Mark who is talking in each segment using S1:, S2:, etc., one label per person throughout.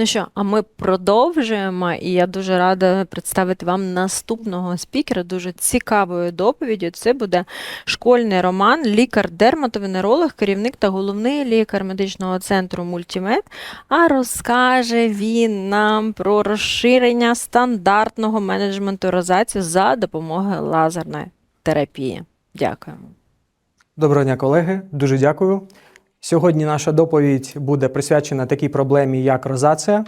S1: Ну що, а ми продовжуємо, і я дуже рада представити вам наступного спікера. Дуже цікавою доповіддю. Це буде школьний роман, лікар-дерматовенеролог, керівник та головний лікар медичного центру Мультімед. А розкаже він нам про розширення стандартного менеджменту розації за допомогою лазерної терапії. Дякуємо.
S2: Доброго дня, колеги. Дуже дякую. Сьогодні наша доповідь буде присвячена такій проблемі, як розація.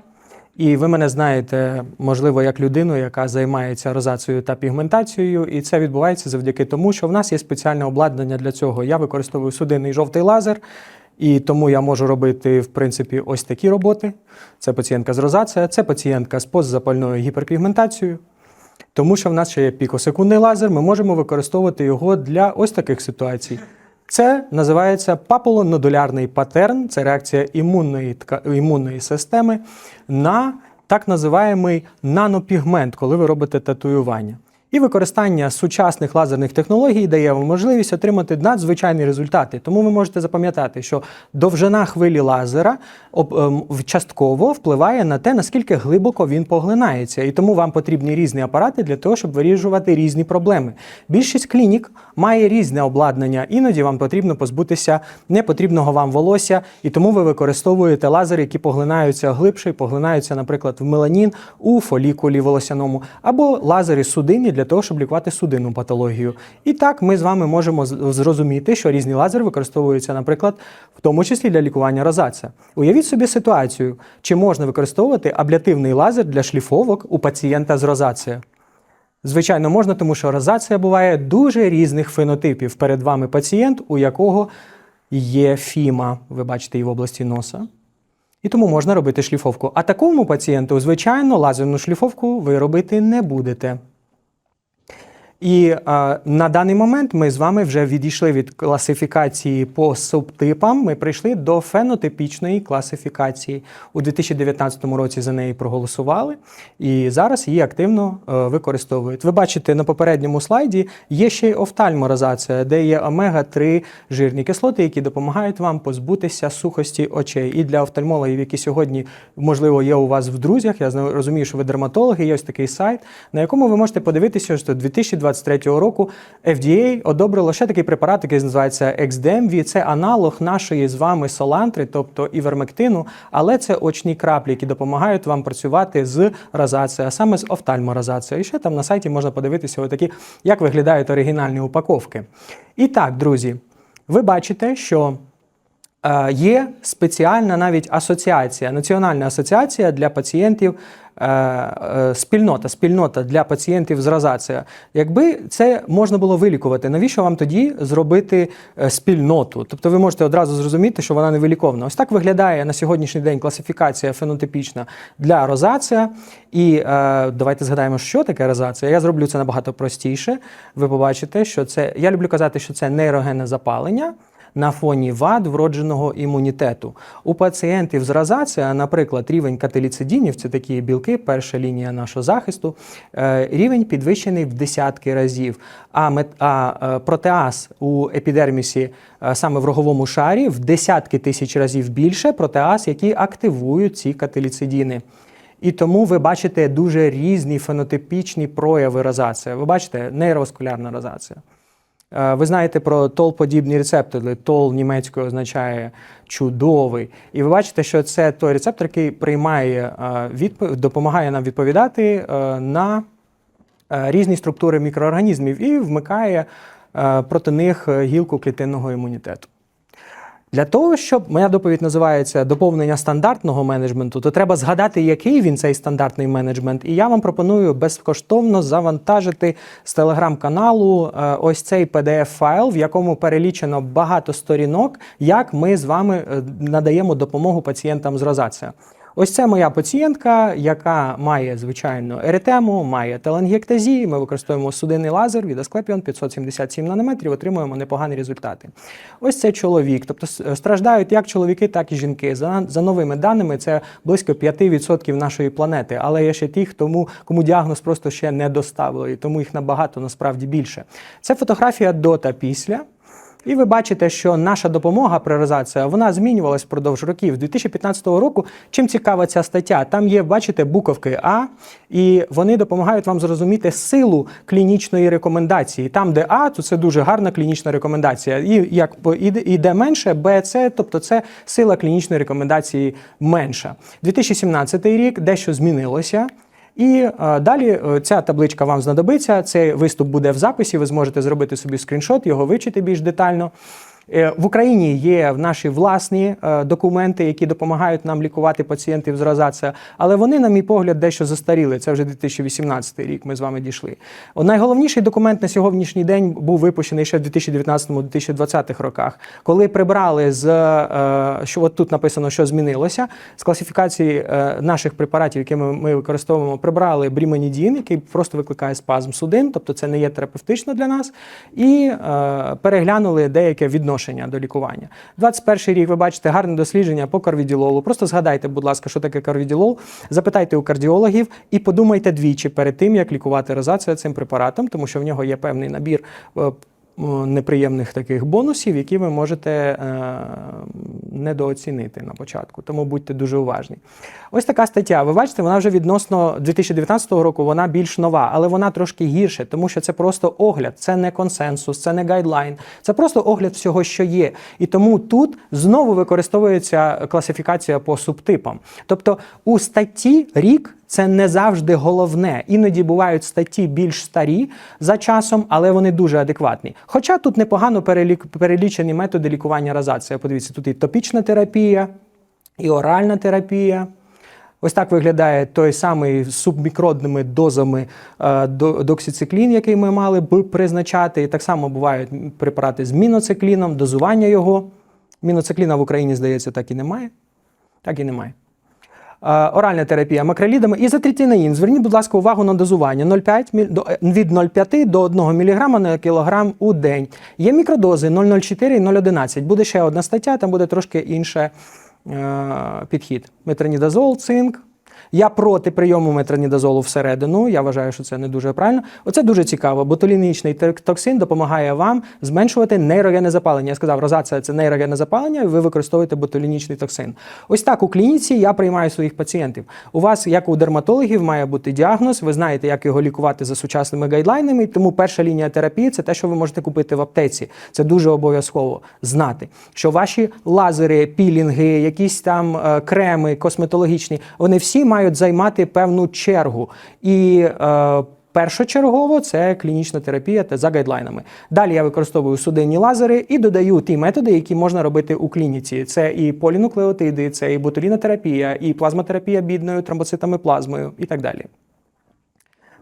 S2: І ви мене знаєте, можливо, як людину, яка займається розацією та пігментацією, і це відбувається завдяки тому, що в нас є спеціальне обладнання для цього. Я використовую судинний жовтий лазер, і тому я можу робити, в принципі, ось такі роботи. Це пацієнтка з розація, це пацієнтка з постзапальною гіперпігментацією. Тому що в нас ще є пікосекундний лазер, ми можемо використовувати його для ось таких ситуацій. Це називається папулонодулярний патерн, це реакція імунної, імунної системи на так називаємий нанопігмент, коли ви робите татуювання. І використання сучасних лазерних технологій дає вам можливість отримати надзвичайні результати. Тому ви можете запам'ятати, що довжина хвилі лазера ем, частково впливає на те, наскільки глибоко він поглинається. І тому вам потрібні різні апарати для того, щоб вирішувати різні проблеми. Більшість клінік має різне обладнання, іноді вам потрібно позбутися непотрібного вам волосся, і тому ви використовуєте лазери, які поглинаються глибше, і поглинаються, наприклад, в меланін у фолікулі волосяному, або лазери судинні для того, щоб лікувати судинну патологію. І так ми з вами можемо зрозуміти, що різні лазери використовуються, наприклад, в тому числі для лікування розація. Уявіть собі ситуацію, чи можна використовувати аблятивний лазер для шліфовок у пацієнта з розацією. Звичайно, можна, тому що розація буває дуже різних фенотипів. Перед вами пацієнт, у якого є фіма, ви бачите її в області носа. І тому можна робити шліфовку. А такому пацієнту, звичайно, лазерну шліфовку ви робити не будете. І е, на даний момент ми з вами вже відійшли від класифікації по субтипам. Ми прийшли до фенотипічної класифікації. У 2019 році за неї проголосували, і зараз її активно е, використовують. Ви бачите на попередньому слайді є ще й офтальморозація, де є омега-3 жирні кислоти, які допомагають вам позбутися сухості очей. І для офтальмологів, які сьогодні, можливо, є у вас в друзях, я розумію, що ви дерматологи, є ось такий сайт, на якому ви можете подивитися, що 2023 року FDA одобрило ще такий препарат, який називається XDEMVI. Це аналог нашої з вами солантри, тобто івермектину, але це очні краплі, які допомагають вам працювати з розацією, а саме з офтальморозацією. І ще там на сайті можна подивитися, отакі, як виглядають оригінальні упаковки. І так, друзі, ви бачите, що Е, Є спеціальна навіть асоціація, національна асоціація для пацієнтів, спільнота, спільнота для пацієнтів з розацією. Якби це можна було вилікувати, навіщо вам тоді зробити е, спільноту? Тобто ви можете одразу зрозуміти, що вона не виліковна. Ось так виглядає на сьогоднішній день класифікація фенотипічна для розація. І е, давайте згадаємо, що таке розація. Я зроблю це набагато простіше. Ви побачите, що це я люблю казати, що це нейрогенне запалення на фоні вад вродженого імунітету. У пацієнтів з розація, наприклад, рівень кателіцидінів, це такі білки, перша лінія нашого захисту, е, рівень підвищений в десятки разів. А, е, протеаз у епідермісі, е, саме в роговому шарі, в десятки тисяч разів більше протеаз, які активують ці кателіцидіни. І тому ви бачите дуже різні фенотипічні прояви розації. Ви бачите нейроваскулярна розація. Е, Ви знаєте про тол-подібні рецептори. Тол німецькою означає чудовий. І ви бачите, що це той рецептор, який приймає відповідь, допомагає нам відповідати е, на е, різні структури мікроорганізмів і вмикає е, проти них е, гілку клітинного імунітету. Для того, щоб моя доповідь називається доповнення стандартного менеджменту, то треба згадати, який він цей стандартний менеджмент. І я вам пропоную безкоштовно завантажити з телеграм-каналу е, ось цей PDF-файл, в якому перелічено багато сторінок, як ми з вами е, надаємо допомогу пацієнтам з розацією. Ось це моя пацієнтка, яка має звичайно еретему, має телангіектазії. Ми використовуємо судинний лазер від Asclepion 577 нанометрів, отримуємо непогані результати. Ось це чоловік. Тобто страждають як чоловіки, так і жінки. За, за новими даними, це близько 5% нашої планети. Але є ще ті, тому, кому діагноз просто ще не доставили, і тому їх набагато насправді більше. Це фотографія до та після. І ви бачите, що наша допомога при розації, вона змінювалась впродовж років. З 2015 року, чим цікава ця стаття, там є, бачите, буковки А, і вони допомагають вам зрозуміти силу клінічної рекомендації. Там, де А, то це дуже гарна клінічна рекомендація. І як по- і, де- менше, Б, С, тобто це сила клінічної рекомендації менша. 2017 рік дещо змінилося. І е, далі е, ця табличка вам знадобиться. Цей виступ буде в записі. Ви зможете зробити собі скріншот, його вичити більш детально. Е, В Україні є наші власні е, документи, які допомагають нам лікувати пацієнтів з розацією, але вони, на мій погляд, дещо застаріли. Це вже 2018 рік. Ми з вами дійшли. Найголовніший документ на сьогоднішній день був випущений ще в 2019-2020 роках, коли прибрали з е, що от тут написано, що змінилося з класифікації наших препаратів, які ми, використовуємо, прибрали бріманідін, який просто викликає спазм судин, тобто це не є терапевтично для нас, і переглянули деяке відношення до лікування. 21 рік ви бачите гарне дослідження по карвіділолу. Просто згадайте, будь ласка, що таке карвіділол, запитайте у кардіологів і подумайте двічі перед тим, як лікувати розацію цим препаратом, тому що в нього є певний набір. Неприємних таких бонусів, які ви можете е, недооцінити на початку, тому будьте дуже уважні. Ось така стаття. Ви бачите, вона вже відносно 2019 року, вона більш нова, але вона трошки гірше, тому що це просто огляд, це не консенсус, це не гайдлайн, це просто огляд всього, що є. І тому тут знову використовується класифікація по субтипам. Тобто у статті рік. Це не завжди головне. Іноді бувають статті більш старі за часом, але вони дуже адекватні. Хоча тут непогано перелічені методи лікування розації. Подивіться, тут і топічна терапія, і оральна терапія. Ось так виглядає той самий субмікродними дозами е, доксициклін, який ми мали б призначати. І так само бувають препарати з міноцикліном, дозування його. Міноцикліна в Україні, здається, так і немає. Так і немає. Е, Оральна терапія макролідами і затретинаїн. Зверніть, будь ласка, увагу на дозування 0,5 міль- до- е, від 0,5 до 1 мг на кілограм у день. Є мікродози 0,04 і 0,11. Буде ще одна стаття, там буде трошки інший підхід. Метронідазол, цинк. Я проти прийому метронідазолу всередину. Я вважаю, що це не дуже правильно. Оце дуже цікаво. Ботулінічний токсин допомагає вам зменшувати нейрогенне запалення. Я сказав, розація це нейрогенне запалення, і ви використовуєте ботулінічний токсин. Ось так у клініці я приймаю своїх пацієнтів. У вас, як у дерматологів, має бути діагноз. Ви знаєте, як його лікувати за сучасними гайдлайнами. Тому перша лінія терапії це те, що ви можете купити в аптеці. Це дуже обов'язково знати, що ваші лазери, пілінги, якісь там е, креми косметологічні, вони всі мають займати певну чергу. І е, першочергово це клінічна терапія та за гайдлайнами. Далі я використовую судинні лазери і додаю ті методи, які можна робити у клініці. Це і полінуклеотиди, це і ботулінотерапія, і плазмотерапія бідною тромбоцитами плазмою і так далі.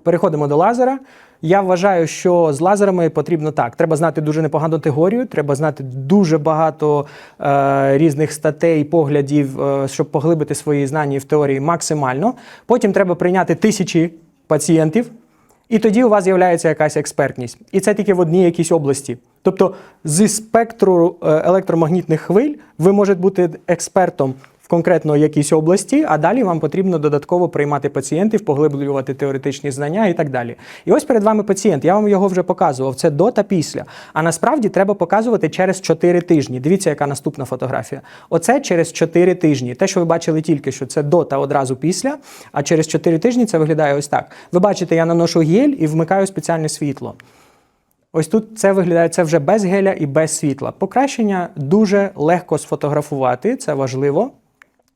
S2: Переходимо до лазера. Я вважаю, що з лазерами потрібно так. Треба знати дуже непогану теорію, треба знати дуже багато е, різних статей, поглядів, е, щоб поглибити свої знання в теорії максимально. Потім треба прийняти тисячі пацієнтів, і тоді у вас з'являється якась експертність. І це тільки в одній якійсь області. Тобто, зі спектру е, електромагнітних хвиль ви можете бути експертом конкретно якійсь області, а далі вам потрібно додатково приймати пацієнтів, поглиблювати теоретичні знання і так далі. І ось перед вами пацієнт. Я вам його вже показував. Це до та після. А насправді треба показувати через 4 тижні. Дивіться, яка наступна фотографія. Оце через 4 тижні. Те, що ви бачили тільки що, це до та одразу після. А через 4 тижні це виглядає ось так. Ви бачите, я наношу гель і вмикаю спеціальне світло. Ось тут це виглядає це вже без геля і без світла. Покращення дуже легко сфотографувати, це важливо.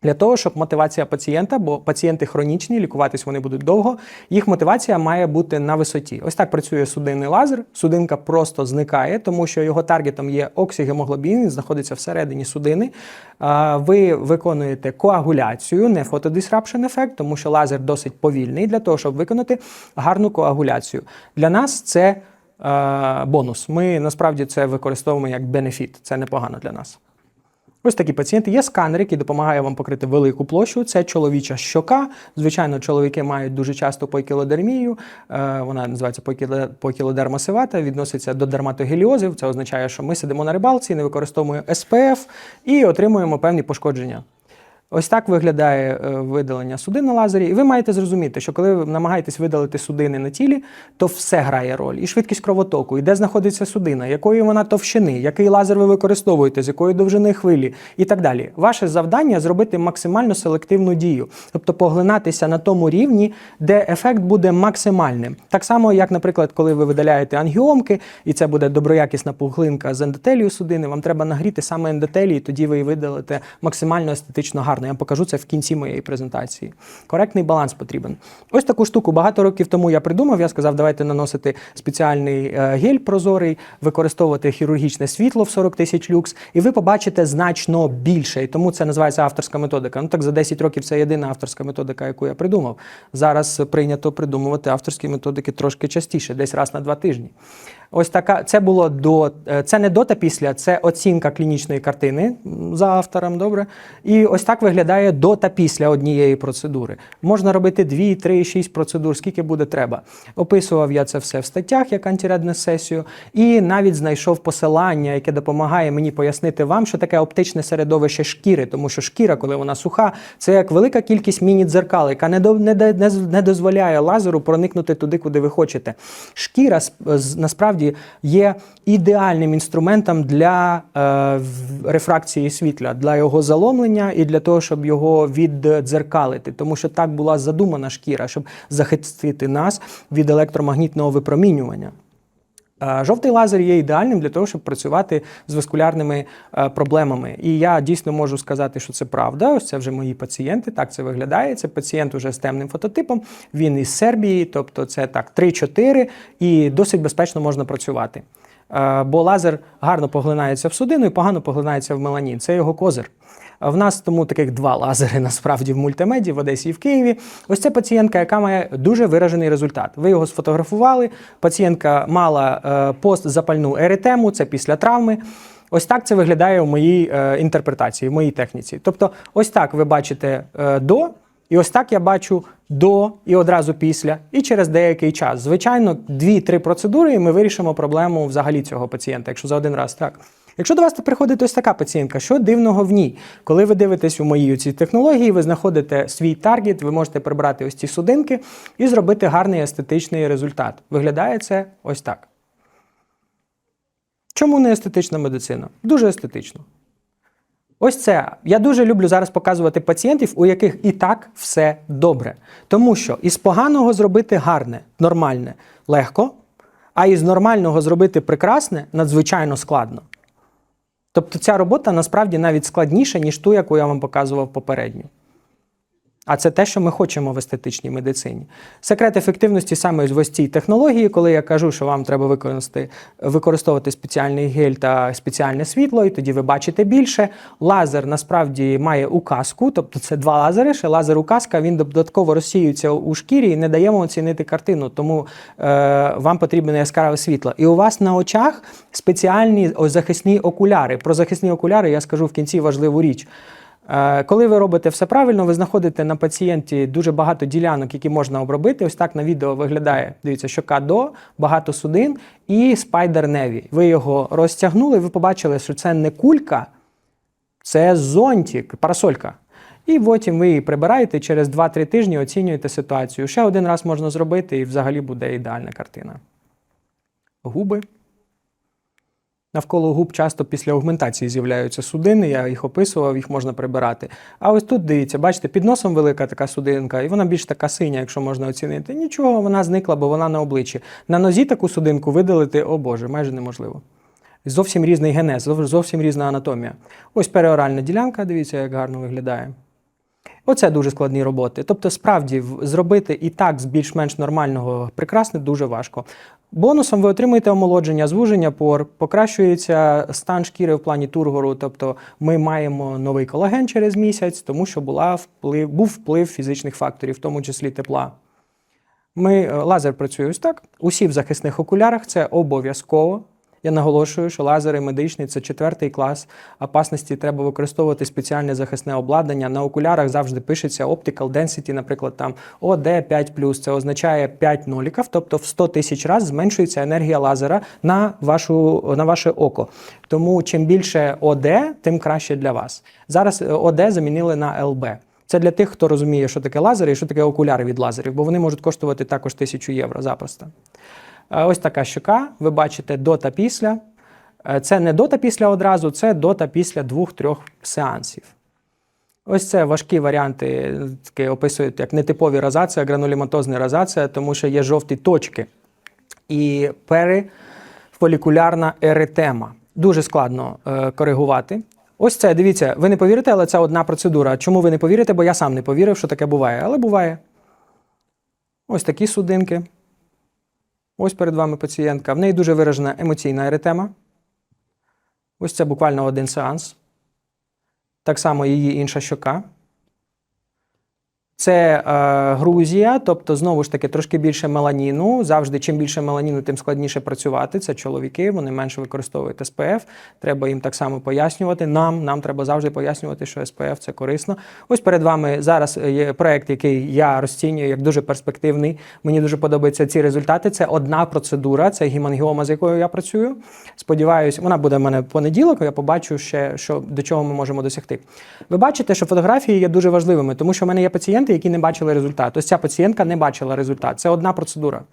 S2: Для того, щоб мотивація пацієнта, бо пацієнти хронічні, лікуватись вони будуть довго, їх мотивація має бути на висоті. Ось так працює судинний лазер. Судинка просто зникає, тому що його таргетом є оксигемоглобін, він знаходиться всередині судини. Ви виконуєте коагуляцію, не фотодисрапшн ефект, тому що лазер досить повільний для того, щоб виконати гарну коагуляцію. Для нас це е, бонус. Ми насправді це використовуємо як бенефіт. Це непогано для нас. Ось такі пацієнти. Є сканер, який допомагає вам покрити велику площу. Це чоловіча щока. Звичайно, чоловіки мають дуже часто покілодермію. Е, Вона називається покілодерма сивата, відноситься до дерматогеліозів. Це означає, що ми сидимо на рибалці, не використовуємо СПФ і отримуємо певні пошкодження. Ось так виглядає е, видалення судин на лазері. І ви маєте зрозуміти, що коли ви намагаєтесь видалити судини на тілі, то все грає роль. І швидкість кровотоку, і де знаходиться судина, якої вона товщини, який лазер ви використовуєте, з якої довжини хвилі і так далі. Ваше завдання зробити максимально селективну дію, тобто поглинатися на тому рівні, де ефект буде максимальним. Так само, як, наприклад, коли ви видаляєте ангіомки, і це буде доброякісна поглинка з ендотелію судини, вам треба нагріти саме ендотелій, і тоді ви її видалите максимально естетично гарно. Я вам покажу це в кінці моєї презентації. Коректний баланс потрібен. Ось таку штуку багато років тому я придумав. Я сказав, давайте наносити спеціальний е, гель прозорий, використовувати хірургічне світло в 40 тисяч люкс, і ви побачите значно більше. І тому це називається авторська методика. Ну так за 10 років це єдина авторська методика, яку я придумав. Зараз прийнято придумувати авторські методики трошки частіше, десь раз на два тижні. Ось така це було до е, це не до та після, це оцінка клінічної картини за автором. Добре, і ось так виглядає до та після однієї процедури. Можна робити 2, 3, 6 процедур, скільки буде треба. Описував я це все в статтях як антиредне сесію, і навіть знайшов посилання, яке допомагає мені пояснити вам, що таке оптичне середовище шкіри, тому що шкіра, коли вона суха, це як велика кількість міні-дзеркал, яка не, до, не, не, не дозволяє лазеру проникнути туди, куди ви хочете. Шкіра насправді є ідеальним інструментом для е, рефракції світла, для його заломлення і для того, щоб його віддзеркалити. Тому що так була задумана шкіра, щоб захистити нас від електромагнітного випромінювання. Жовтий лазер є ідеальним для того, щоб працювати з васкулярними е, проблемами. І я дійсно можу сказати, що це правда. Ось це вже мої пацієнти. Так це виглядає. Це пацієнт уже з темним фототипом. Він із Сербії, тобто це так 3-4, і досить безпечно можна працювати. Е, Бо лазер гарно поглинається в судину і погано поглинається в меланін. Це його козир. В нас тому таких два лазери насправді в мультимеді в Одесі і в Києві. Ось це пацієнтка, яка має дуже виражений результат. Ви його сфотографували. Пацієнтка мала е, постзапальну еретему, це після травми. Ось так це виглядає у моїй е, інтерпретації, в моїй техніці. Тобто, ось так ви бачите е, до, і ось так я бачу до і одразу після, і через деякий час. Звичайно, дві-три процедури, і ми вирішимо проблему взагалі цього пацієнта, якщо за один раз так. Якщо до вас приходить ось така пацієнтка, що дивного в ній? Коли ви дивитесь у моїй цій технології, ви знаходите свій таргет, ви можете прибрати ось ці судинки і зробити гарний естетичний результат. Виглядає це ось так. Чому не естетична медицина? Дуже естетично. Ось це. Я дуже люблю зараз показувати пацієнтів, у яких і так все добре. Тому що із поганого зробити гарне, нормальне легко, а із нормального зробити прекрасне надзвичайно складно. Тобто ця робота насправді навіть складніша, ніж ту, яку я вам показував попередньо. А це те, що ми хочемо в естетичній медицині. Секрет ефективності саме в ось цій технології, коли я кажу, що вам треба використати, використовувати спеціальний гель та спеціальне світло, і тоді ви бачите більше. Лазер насправді має указку, тобто це два лазери. Ще лазер указка, він додатково розсіюється у шкірі і не дає вам оцінити картину. Тому е, вам потрібне яскраве світло. І у вас на очах спеціальні захисні окуляри. Про захисні окуляри я скажу в кінці важливу річ. Е, Коли ви робите все правильно, ви знаходите на пацієнті дуже багато ділянок, які можна обробити. Ось так на відео виглядає. Дивіться, щока до, багато судин і спайдер неві. Ви його розтягнули, ви побачили, що це не кулька, це зонтик, парасолька. І потім ви її прибираєте через 2-3 тижні оцінюєте ситуацію. Ще один раз можна зробити, і взагалі буде ідеальна картина. Губи. Навколо губ часто після аугментації з'являються судини, я їх описував, їх можна прибирати. А ось тут дивіться, бачите, під носом велика така судинка, і вона більш така синя, якщо можна оцінити. Нічого, вона зникла, бо вона на обличчі. На нозі таку судинку видалити, о Боже, майже неможливо. Зовсім різний генез, зовсім різна анатомія. Ось переоральна ділянка, дивіться, як гарно виглядає. Оце дуже складні роботи. Тобто, справді, зробити і так з більш-менш нормального прекрасне дуже важко. Бонусом ви отримуєте омолодження, звуження пор, покращується стан шкіри в плані тургору. Тобто ми маємо новий колаген через місяць, тому що була вплив, був вплив фізичних факторів, в тому числі тепла. Ми, е, лазер працює ось так. Усі в захисних окулярах це обов'язково. Я наголошую, що лазери медичні це четвертий клас. Опасності треба використовувати спеціальне захисне обладнання. На окулярах завжди пишеться Optical Density, наприклад, там OD5+. Це означає 5 ноліків, тобто в 100 тисяч разів зменшується енергія лазера на, вашу, на ваше око. Тому чим більше ОД, тим краще для вас. Зараз е, ОД замінили на ЛБ. Це для тих, хто розуміє, що таке лазери і що таке окуляри від лазерів, бо вони можуть коштувати також тисячу євро запросто. Е, Ось така щока. Ви бачите до та після. Е, Це не до та після одразу, це до та після двох-трьох сеансів. Ось це важкі варіанти, такі описують як нетипові розація, грануліматозна розація, тому що є жовті точки і перифолікулярна еретема. Дуже складно е, коригувати. Ось це, дивіться, ви не повірите, але це одна процедура. Чому ви не повірите? Бо я сам не повірив, що таке буває. Але буває. Ось такі судинки. Ось перед вами пацієнтка. В неї дуже виражена емоційна еретема. Ось це буквально один сеанс. Так само її інша щока. Це е, Грузія, тобто знову ж таки трошки більше меланіну. Завжди чим більше меланіну, тим складніше працювати. Це чоловіки, вони менше використовують СПФ. Треба їм так само пояснювати. Нам нам треба завжди пояснювати, що СПФ це корисно. Ось перед вами зараз є проект, який я розцінюю як дуже перспективний. Мені дуже подобаються ці результати. Це одна процедура, це гемангіома, з якою я працюю. Сподіваюсь, вона буде в мене в понеділок. Я побачу ще, що до чого ми можемо досягти. Ви бачите, що фотографії є дуже важливими, тому що в мене є пацієнти, які не бачили результат. Ось ця пацієнтка не бачила результат. Це одна процедура.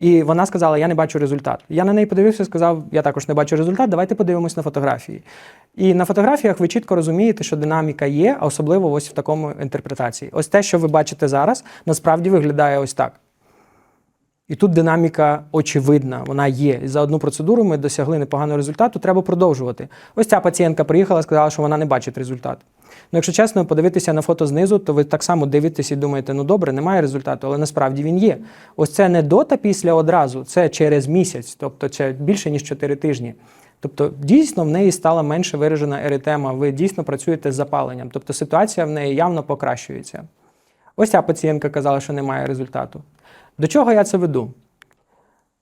S2: І вона сказала: Я не бачу результат. Я на неї подивився і сказав, я також не бачу результат, давайте подивимось на фотографії. І на фотографіях ви чітко розумієте, що динаміка є, а особливо ось в такому інтерпретації. Ось те, що ви бачите зараз, насправді виглядає ось так. І тут динаміка очевидна, вона є. І за одну процедуру ми досягли непоганого результату, треба продовжувати. Ось ця пацієнтка приїхала, сказала, що вона не бачить результат. Ну, якщо чесно, подивитися на фото знизу, то ви так само дивитесь і думаєте, ну добре, немає результату, але насправді він є. Ось це не до та після одразу, це через місяць, тобто це більше ніж 4 тижні. Тобто, дійсно в неї стала менше виражена еритема, ви дійсно працюєте з запаленням. Тобто ситуація в неї явно покращується. Ось ця пацієнтка казала, що немає результату. До чого я це веду?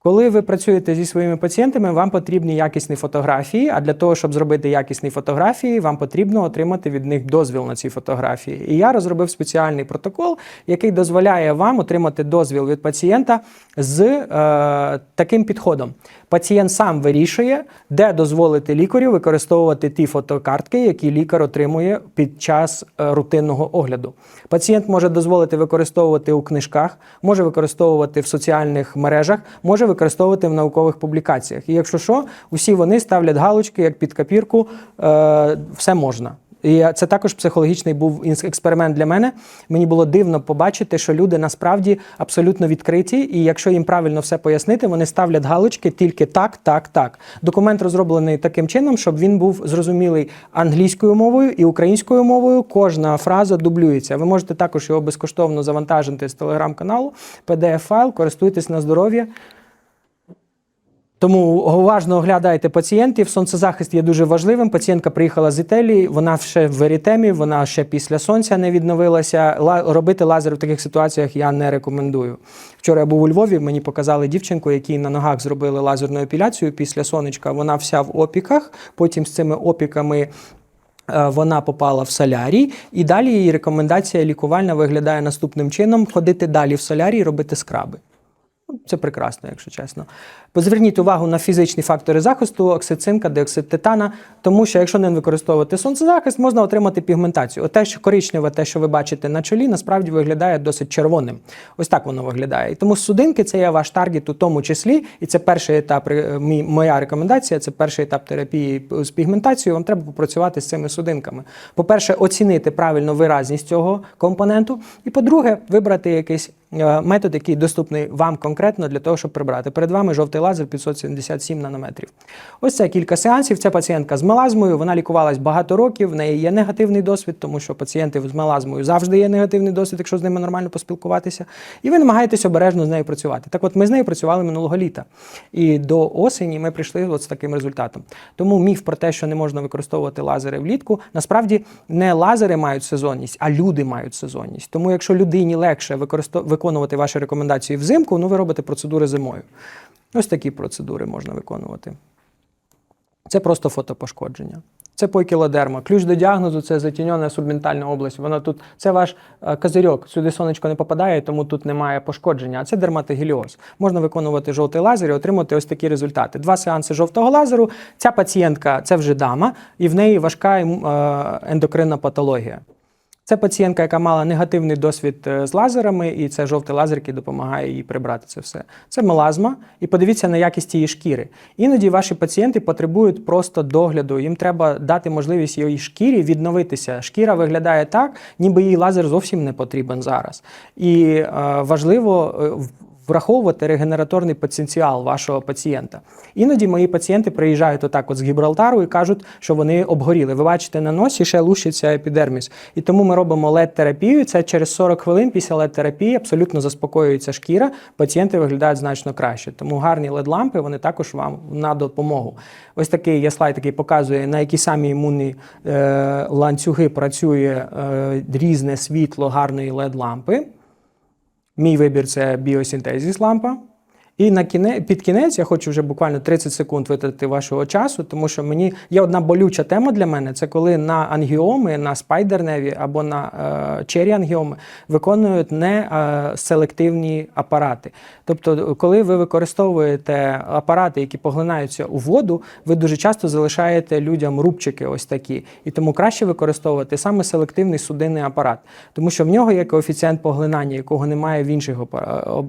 S2: Коли ви працюєте зі своїми пацієнтами, вам потрібні якісні фотографії. А для того, щоб зробити якісні фотографії, вам потрібно отримати від них дозвіл на ці фотографії. І я розробив спеціальний протокол, який дозволяє вам отримати дозвіл від пацієнта з е, таким підходом. Пацієнт сам вирішує, де дозволити лікарю використовувати ті фотокартки, які лікар отримує під час е, рутинного огляду. Пацієнт може дозволити використовувати у книжках, може використовувати в соціальних мережах, може використовувати в наукових публікаціях. І якщо що, усі вони ставлять галочки як під копірку, е, все можна. І це також психологічний був експеримент для мене. Мені було дивно побачити, що люди насправді абсолютно відкриті, і якщо їм правильно все пояснити, вони ставлять галочки тільки так, так, так. Документ розроблений таким чином, щоб він був зрозумілий англійською мовою і українською мовою. Кожна фраза дублюється. Ви можете також його безкоштовно завантажити з телеграм-каналу, PDF-файл, користуйтесь на здоров'я. Тому уважно оглядайте пацієнтів. Сонцезахист є дуже важливим. Пацієнтка приїхала з Італії, вона ще в ерітемі, вона ще після сонця не відновилася. Ла- робити лазер в таких ситуаціях я не рекомендую. Вчора я був у Львові, мені показали дівчинку, якій на ногах зробили лазерну епіляцію після сонечка. Вона вся в опіках. Потім з цими опіками. е, Вона попала в солярій, і далі її рекомендація лікувальна виглядає наступним чином: ходити далі в солярій, робити скраби. Це прекрасно, якщо чесно. Зверніть увагу на фізичні фактори захисту, оксид цинка, диоксид титана, тому що якщо не використовувати сонцезахист, можна отримати пігментацію. Те, що коричневе, те, що ви бачите на чолі, насправді виглядає досить червоним. Ось так воно виглядає. І тому судинки це є ваш таргет у тому числі, і це перший етап. е, Моя рекомендація це перший етап терапії з пігментацією. Вам треба попрацювати з цими судинками. По-перше, оцінити правильно виразність цього компоненту. І по-друге, вибрати якийсь е, метод, який доступний вам конкретно для того, щоб прибрати. Перед вами жовтий лазер 577 нанометрів. Ось це кілька сеансів. Ця пацієнтка з мелазмою. Вона лікувалась багато років. В неї є негативний досвід, тому що пацієнти з мелазмою завжди є негативний досвід, якщо з ними нормально поспілкуватися. І ви намагаєтесь обережно з нею працювати. Так, от ми з нею працювали минулого літа. І до осені ми прийшли от з таким результатом. Тому міф про те, що не можна використовувати лазери влітку, насправді не лазери мають сезонність, а люди мають сезонність. Тому якщо людині легше виконувати ваші рекомендації взимку, ну ви робите процедури зимою. Ось такі процедури можна виконувати. це просто фотопошкодження. Це поікілодерма. Ключ до діагнозу це затіньона субментальна область. Вона тут це ваш е, козирьок. Сюди сонечко не попадає, тому тут немає пошкодження. А це дерматогіліоз. Можна виконувати жовтий лазер і отримати ось такі результати. Два сеанси жовтого лазеру. Ця пацієнтка це вже дама, і в неї важка ем, е, ендокринна патологія. Це пацієнтка, яка мала негативний досвід е, з лазерами, і це жовтий лазер, який допомагає їй прибрати це все. Це мелазма, і подивіться на якість її шкіри. Іноді ваші пацієнти потребують просто догляду. Їм треба дати можливість її шкірі відновитися. Шкіра виглядає так, ніби їй лазер зовсім не потрібен зараз. І е, важливо. Враховувати регенераторний потенціал вашого пацієнта. Іноді мої пацієнти приїжджають отак от з Гібралтару і кажуть, що вони обгоріли. Ви бачите на носі ще лущиться епідерміс. І тому ми робимо LED-терапію. Це через 40 хвилин після LED-терапії абсолютно заспокоюється шкіра. Пацієнти виглядають значно краще. Тому гарні LED-лампи вони також вам на допомогу. Ось такий є слайд, який показує, на які самі імунні е, ланцюги працює е, різне світло гарної LED-лампи. Мій вибір це біосінтезіс лампа. І на кіне, під кінець я хочу вже буквально 30 секунд витратити вашого часу, тому що мені є одна болюча тема для мене: це коли на ангіоми, на спайдерневі або на е, чері ангіоми виконують не е, селективні апарати. Тобто, коли ви використовуєте апарати, які поглинаються у воду, ви дуже часто залишаєте людям рубчики ось такі. І тому краще використовувати саме селективний судинний апарат, тому що в нього є коефіцієнт поглинання, якого немає в, інших,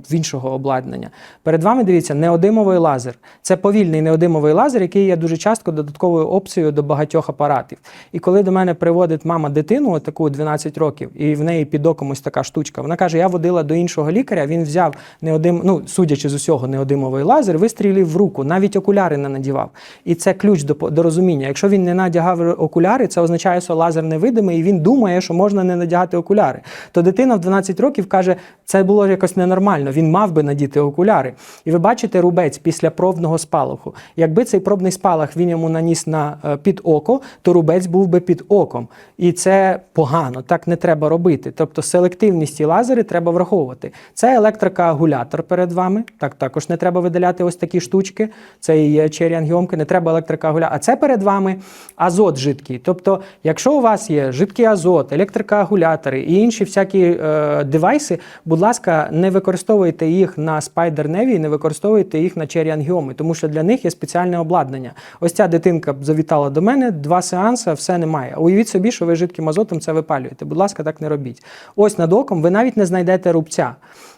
S2: в іншого обладнання. Перед вами дивіться неодимовий лазер. Це повільний неодимовий лазер, який є дуже часто додатковою опцією до багатьох апаратів. І коли до мене приводить мама дитину, таку 12 років, і в неї під оком ось така штучка, вона каже: Я водила до іншого лікаря, він взяв неодим, ну судячи з усього, неодимовий лазер, вистрілив в руку, навіть окуляри не надівав. І це ключ до, до розуміння. Якщо він не надягав окуляри, це означає, що лазер невидимий, і він думає, що можна не надягати окуляри. То дитина в 12 років каже, це було якось ненормально. Він мав би надіти окуляри. І ви бачите рубець після пробного спалаху. Якби цей пробний спалах він йому наніс на е, під око, то рубець був би під оком. І це погано, так не треба робити. Тобто селективність і лазери треба враховувати. Це електрокоагулятор перед вами. Так також не треба видаляти ось такі штучки. Це і є черіангіомки, не треба електрокоагулятор. А це перед вами азот жидкий. Тобто, якщо у вас є жидкий азот, електрокоагулятори і інші всякі е, девайси, будь ласка, не використовуйте їх на Spider Navy, не використовуйте їх на черіангіоми, тому що для них є спеціальне обладнання. Ось ця дитинка завітала до мене, два сеанси, все немає. Уявіть собі, що ви жидким азотом це випалюєте. Будь ласка, так не робіть. Ось над оком ви навіть не знайдете рубця.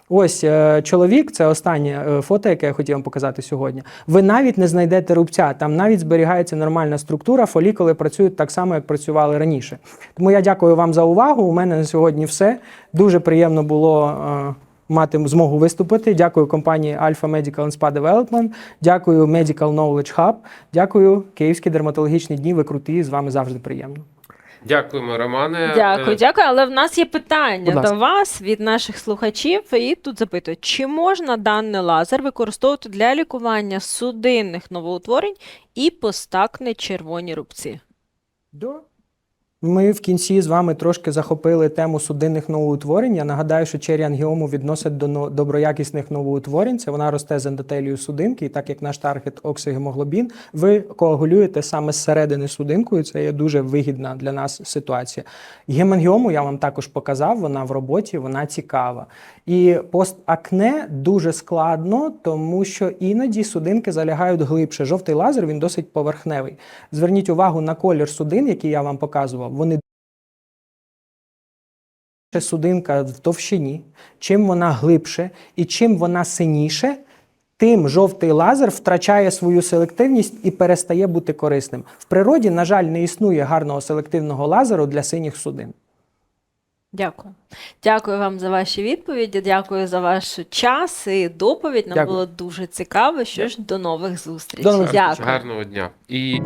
S2: Ось е, чоловік, це останнє е, фото, яке я хотів вам показати сьогодні. Ви навіть не знайдете рубця, там навіть зберігається нормальна структура, фолікули працюють так само, як працювали раніше. Тому я дякую вам за увагу. У мене на сьогодні все. Дуже приємно було. Мати змогу виступити. Дякую компанії Alpha Medical and Spa Development, дякую Medical Knowledge Hub, дякую Київські дерматологічні дні. Ви круті, з вами завжди приємно.
S3: Дякуємо, Романе.
S1: Дякую,
S3: Е,
S1: дякую. Але в нас є питання до вас від наших слухачів. І тут запитують, чи можна даний лазер використовувати для лікування судинних новоутворень і постакне червоні рубці?
S2: Ми в кінці з вами трошки захопили тему судинних новоутворень. Я нагадаю, що черіангіому відносять до доброякісних новоутворень. Це вона росте з ендотелію судинки, і так як наш таргет оксигемоглобін, ви коагулюєте саме зсередини судинкою. Це є дуже вигідна для нас ситуація. Гемангіому я вам також показав, вона в роботі, вона цікава. І постакне дуже складно, тому що іноді судинки залягають глибше. Жовтий лазер він досить поверхневий. Зверніть увагу на колір судин, який я вам показував. Вони судинка в товщині, чим вона глибше і чим вона синіше, тим жовтий лазер втрачає свою селективність і перестає бути корисним. В природі, на жаль, не існує гарного селективного лазеру для синіх судин.
S1: Дякую. Дякую вам за ваші відповіді. Дякую за ваш час і доповідь. Нам
S2: Дякую.
S1: було дуже цікаво. Що ж, до нових зустрічей.
S2: До нових
S1: Дякую.
S3: Гарного дня. І